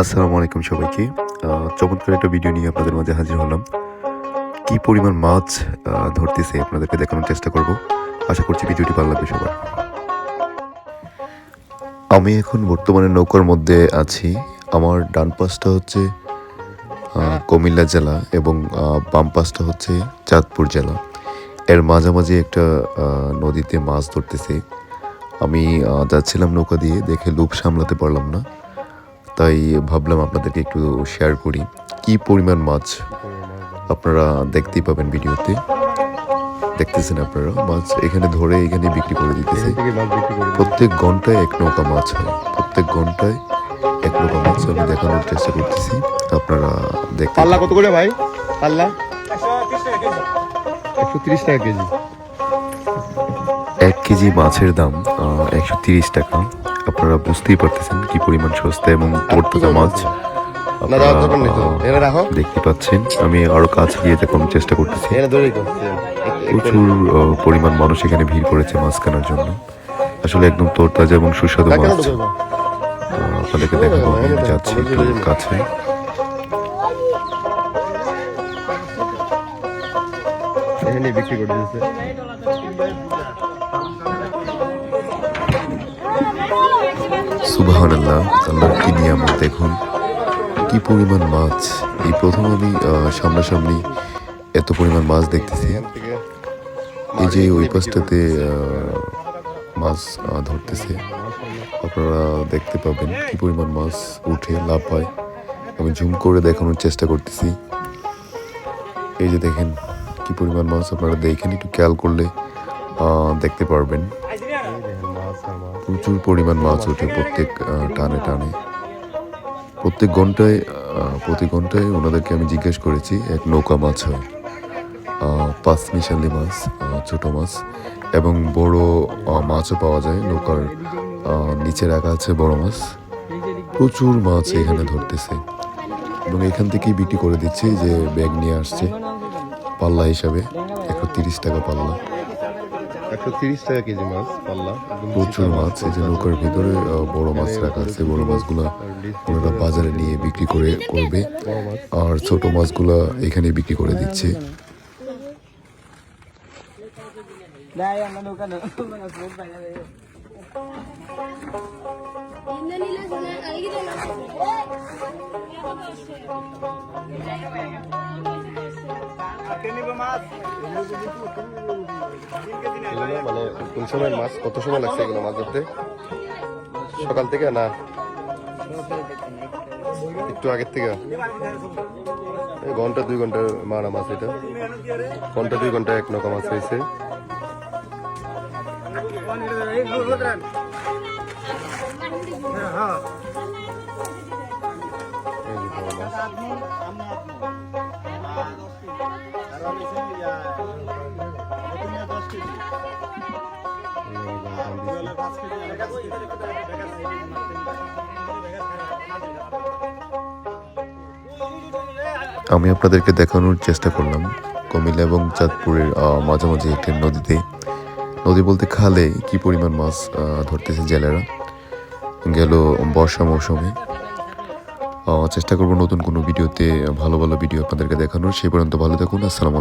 আসসালামু আলাইকুম সবাইকে। চমৎকার একটা ভিডিও নিয়ে আপনাদের মাঝে হাজির হলাম। কি পরিমাণ মাছ ধরতেছে আপনাদেরকে দেখানোর চেষ্টা করব। আশা করছি ভিডিওটি ভালো লাগবে সবার। আমি এখন বর্তমানে নৌকার মধ্যে আছি। আমার ডান পাশটা হচ্ছে কুমিল্লা জেলা এবং বাম পাশটা হচ্ছে চাঁদপুর জেলা। এর মাঝামাঝি একটা নদীতে মাছ ধরতেছে। আমি যাচ্ছিলাম নৌকা দিয়ে, দেখে লোভ সামলাতে পারলাম না। তাই ভাবলাম আপনাদেরকে একটু শেয়ার করি। কি পরিমাণ মাছ আপনারা দেখতেই পাবেন ভিডিওতে? দেখতেছেন আপনারা? মাছ এখানে ধরে এখানে বিক্রি করে দিতেছে। প্রত্যেক ঘন্টায় এক নৌকা মাছ হয়। প্রত্যেক ঘন্টায় এক নৌকা মাছ আমি দেখানোর চেষ্টা করতেছি। আপনারা দেখতে পাল্লা কত করে ভাই? পাল্লা? একশো তিরিশ টাকা কেজি। এক কেজি মাছের দাম একশো তিরিশ টাকা। আপনারা বুঝতেই পারতেছেন কি পরিমাণ সস্তা এবং আপনারা, এনে রাখো। দেখতে পাচ্ছেন আমি আরও কাছে গিয়ে দেখানোর চেষ্টা করতেছি। প্রচুর পরিমাণ মানুষ এখানে ভিড় করেছে মাছ কেনার জন্য। আসলে একদম তরতাজা এবং সুস্বাদু মাছ। আপনাদেরকে দেখাবো আমি যাচ্ছি একটু কাছে। বিক্রি করে দিয়েছে। সুবাহান আল্লাহ আল্লাহর কি নিয়ামত দেখুন, কি পরিমাণ মাছ। এই প্রথম আমি সামনাসামনি এত পরিমাণ মাছ দেখতেছি। এই যে ওই পাশটাতে মাছ ধরতেছে, আপনারা দেখতে পাবেন কি পরিমাণ মাছ উঠে লাভ হয়। আমি জুম করে দেখানোর চেষ্টা করতেছি। এই যে দেখেন, কি পরিমাণ মাছ আপনারা দেখেন, একটু খেয়াল করলে দেখতে পারবেন। প্রচুর পরিমাণ মাছ ওঠে প্রত্যেক টানে টানে। প্রত্যেক ঘন্টায় প্রতি ঘন্টায় ওনাদেরকে আমি জিজ্ঞেস করেছি, এক নৌকা মাছ হয় পাঁচ মিশালি মাছ ছোট মাছ, এবং বড় মাছও পাওয়া যায়। নৌকার নিচে রাখা আছে বড় মাছ। প্রচুর মাছ এখানে ধরতেছে। এবং এখান থেকেই বিক্রি করে দিচ্ছে যে ব্যাগ নিয়ে আসছে, পাল্লা হিসাবে, একশো তিরিশ টাকা পাল্লা। একশো তিরিশ টাকা কেজি মাছ পাল্লা। প্রচুর মাছ এই যে নৌকার ভিতরে আহ, বড় মাছ রাখা আছে বড় মাছগুলা ওনারা বাজারে নিয়ে বিক্রি করে করবে। আর ছোট মাছগুলা এখানে বিক্রি করে দিচ্ছে। মানে কোন সময় মাছ, কত সময় লাগছে এগুলো মাছ ধরতে? সকাল থেকে না? একটু আগের থেকে? এই ঘণ্টা দুই ঘণ্টার মারা মাছ এটা। ঘণ্টা দুই ঘণ্টা এক নৌকা মাছ হয়েছে। এই আমি আপনাদেরকে দেখানোর চেষ্টা করলাম কুমিল্লা এবং চাঁদপুরের মাঝামাঝি একটি নদীতে। নদী বলতে খালে কি পরিমাণ মাছ ধরতেছে জেলেরা? গেল বর্ষা মৌসুমে। চেষ্টা করব নতুন কোনো ভিডিওতে ভালো ভালো ভিডিও আপনাদেরকে দেখানোর। সেই পর্যন্ত ভালো থাকুন, আসসালামু